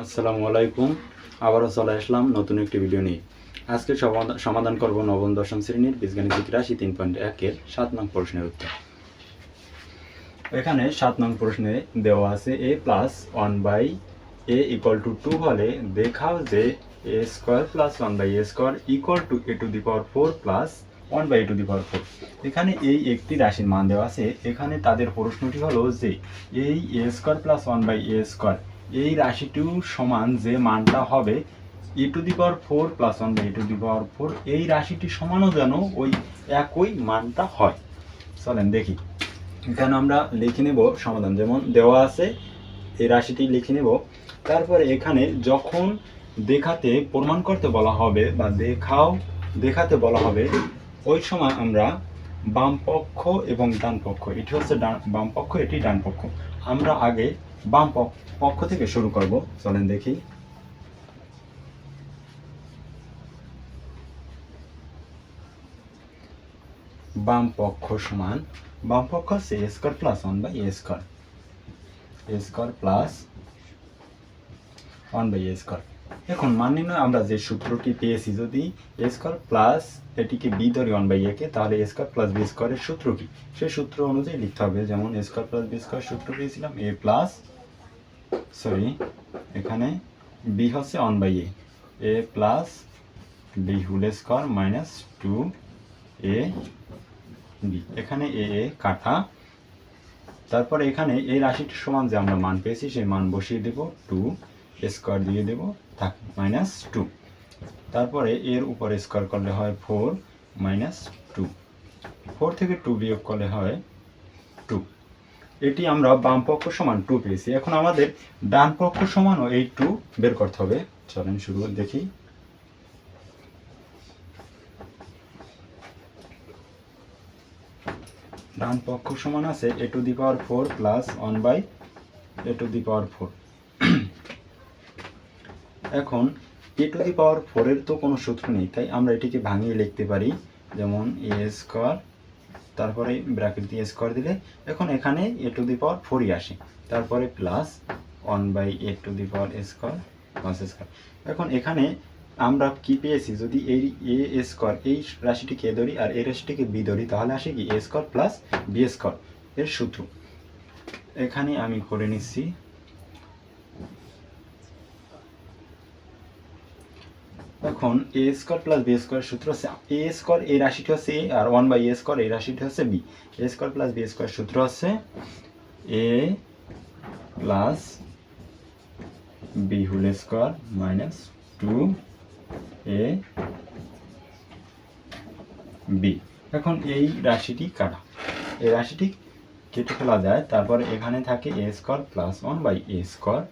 আসসালামু আলাইকুম। আবারও চলে আসলাম নতুন একটি ভিডিও নিয়ে। আজকে সমাধা- সমাধান করব নবম, দশম শ্রেণির বীজগাণিতিক রাশি তিন পয়েন্ট একের সাত নং প্রশ্নের উত্তর। এখানে সাত নং প্রশ্নে দেওয়া আছে a plus one by a equal to two হলে দেখাও যে a square plus one by a square equal to a to the power four plus one by to the power four. এখানে এই একটি রাশির মান দেওয়া আছে। এখানে তাদের প্রশ্নটি হলো যে এই a square plus one by a square এই রাশিটিও সমান যে মানটা হবে a to the power four plus one by to the power four এই রাশিটি সমানও যেন ওই একই মানটা হয়। চলেন দেখি। এখানে আমরা লিখে নেব সমাধান। যেমন দেওয়া আছে, এই রাশিটি লিখে নেব। তারপরে এখানে যখন দেখাতে প্রমাণ করতে বলা হবে বা দেখাও, দেখাতে বলা হবে, ওই সময় আমরা বাম পক্ষ এবং ডান পক্ষ। এটি হচ্ছে ডান, বাম পক্ষ, এটি ডান পক্ষ। আমরা আগে বাম পক- পক্ষ থেকে শুরু করব। চলেন দেখি। বাম পক্ষ সমান, বাম পক্ষ হচ্ছে a square plus one by a square a square plus one by a square এখন মান নির্ণয় আমরা যে সূত্রটি পেয়েছি, যদি এ স্কোয়ার প্লাস এটিকে বি ধরি ওয়ান বাই একে তাহলে এ স্কোয়ার প্লাস বি স্কোয়ারের সূত্র কি? সেই সূত্র অনুযায়ী লিখতে হবে, যেমন a square plus b square সূত্র পেয়েছিলাম এ প্লাস সরি এখানে বি হচ্ছে one by a a plus b whole square minus two a b এখানে এ এ কাটা তারপরে এখানে এই রাশিটির সমান যে আমরা মান পেয়েছি, সেই মান বসিয়ে দেব টু স্কোয়ার দিয়ে দেব, থাক মাইনাস টু তারপরে এর উপরে স্কোয়ার করলে হয় ফোর মাইনাস টু ফোর থেকে টু বিয়োগ করলে হয় টু এটি আমরা বাম পক্ষ সমান টু পেয়েছি। এখন আমাদের ডান পক্ষ সমানও এই টু বের করতে হবে। চলেন শুরু দেখি। ডান পক্ষ সমান আছে a to the power four plus one by a to the power four এখন এ টু দি পাওয়ার ফোরের তো কোনো সূত্র নেই, তাই আমরা এটিকে ভাঙিয়ে লিখতে পারি, যেমন এ স্কোয়ার তারপরে ব্র্যাকেট দিয়ে স্কোয়ার দিলে, এখন এখানে এ টু দি পাওয়ার ফোরই আসে, তারপরে plus one by a to the power square plus square এখন এখানে আমরা কি পেয়েছি, যদি এই এ স্কোয়ার এই রাশিটিকে এ ধরি আর এই রাশিটিকে বি ধরি, তাহলে আসে কি a square plus b square এর সূত্র। এখানে আমি করে নিচ্ছি। এখন a square plus b square সূত্র হচ্ছে এ স্কোয়ার এই রাশিটি হচ্ছে এ আর ওয়ান বাই এ স্কোয়ার এই রাশিটি হচ্ছে b a square plus b square সূত্র হচ্ছে a plus b whole square minus two a b এখন এই রাশিটি কাটা। এই রাশিটি কেটে ফেলা যায়, তারপরে এখানে থাকে a square plus one by a square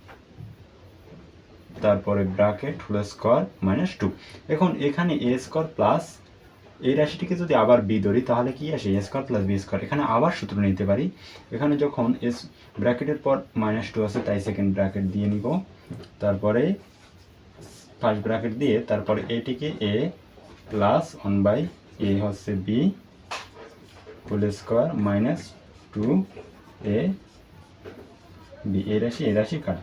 তারপরে bracket whole square minus two এখন এখানে এ স্কোয়ার প্লাস এই রাশিটিকে যদি আবার বি ধরি, তাহলে কি আসে? A square plus b square এখানে আবার সূত্র নিতে পারি। এখানে যখন এস ব্র্যাকেটের পর মাইনাস টু আছে, তাই সেকেন্ড ব্র্যাকেট দিয়ে নিব। তারপরে ফার্স্ট ব্র্যাকেট দিয়ে তারপরে এটিকে a plus one by a হচ্ছে b whole square minus two a b a রাশি এ রাশি কাটা।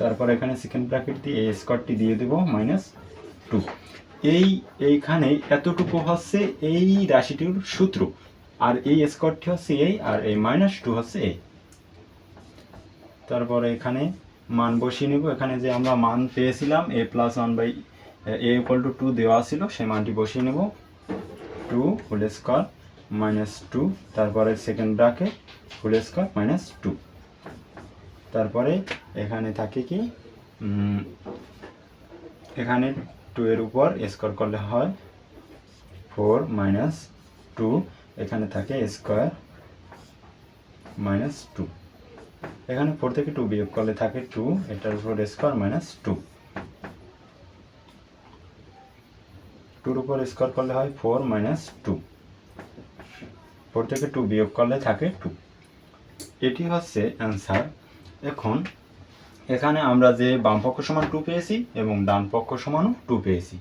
তারপর এখানে সেকেন্ড ব্র্যাকেট দিয়ে এই স্কোয়ারটি দিয়ে দেবো মাইনাস টু এই, এইখানে এতটুকু হচ্ছে এই রাশিটির সূত্র। আর এই স্কোয়ারটি হচ্ছে এই আর এই মাইনাস টু হচ্ছে এই তারপরে এখানে মান বসিয়ে নেব। এখানে যে আমরা মান পেয়েছিলাম a plus one by a equal to two দেওয়া ছিল, সেই মানটি বসিয়ে নেব। Two whole square minus two তারপরে second bracket whole square minus two তারপরে এখানে থাকে কি এখানে টু এর উপর স্কোয়ার করলে হয় ফোর মাইনাস টু এখানে থাকে স্কোয়ার মাইনাস টু এখানে ফোর থেকে টু বিয়োগ করলে থাকে টু এটার উপর স্কোয়ার মাইনাস টু টুর উপর স্কোয়ার করলে হয় ফোর মাইনাস টু ফোর থেকে টু বিয়োগ করলে থাকে টু এটি হচ্ছে অ্যান্সার এখন এখানে আমরা যে বাম পক্ষ সমান টু পেয়েছি এবং ডান পক্ষ সমানও টু পেয়েছি।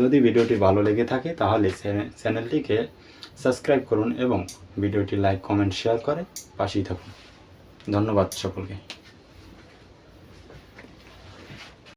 যদি ভিডিওটি ভালো লেগে থাকে, তাহলে চ্যানেলটিকে সাবস্ক্রাইব করুন এবং ভিডিওটি লাইক কমেন্ট শেয়ার করে পাশেই থাকুন। ধন্যবাদ সকলকে।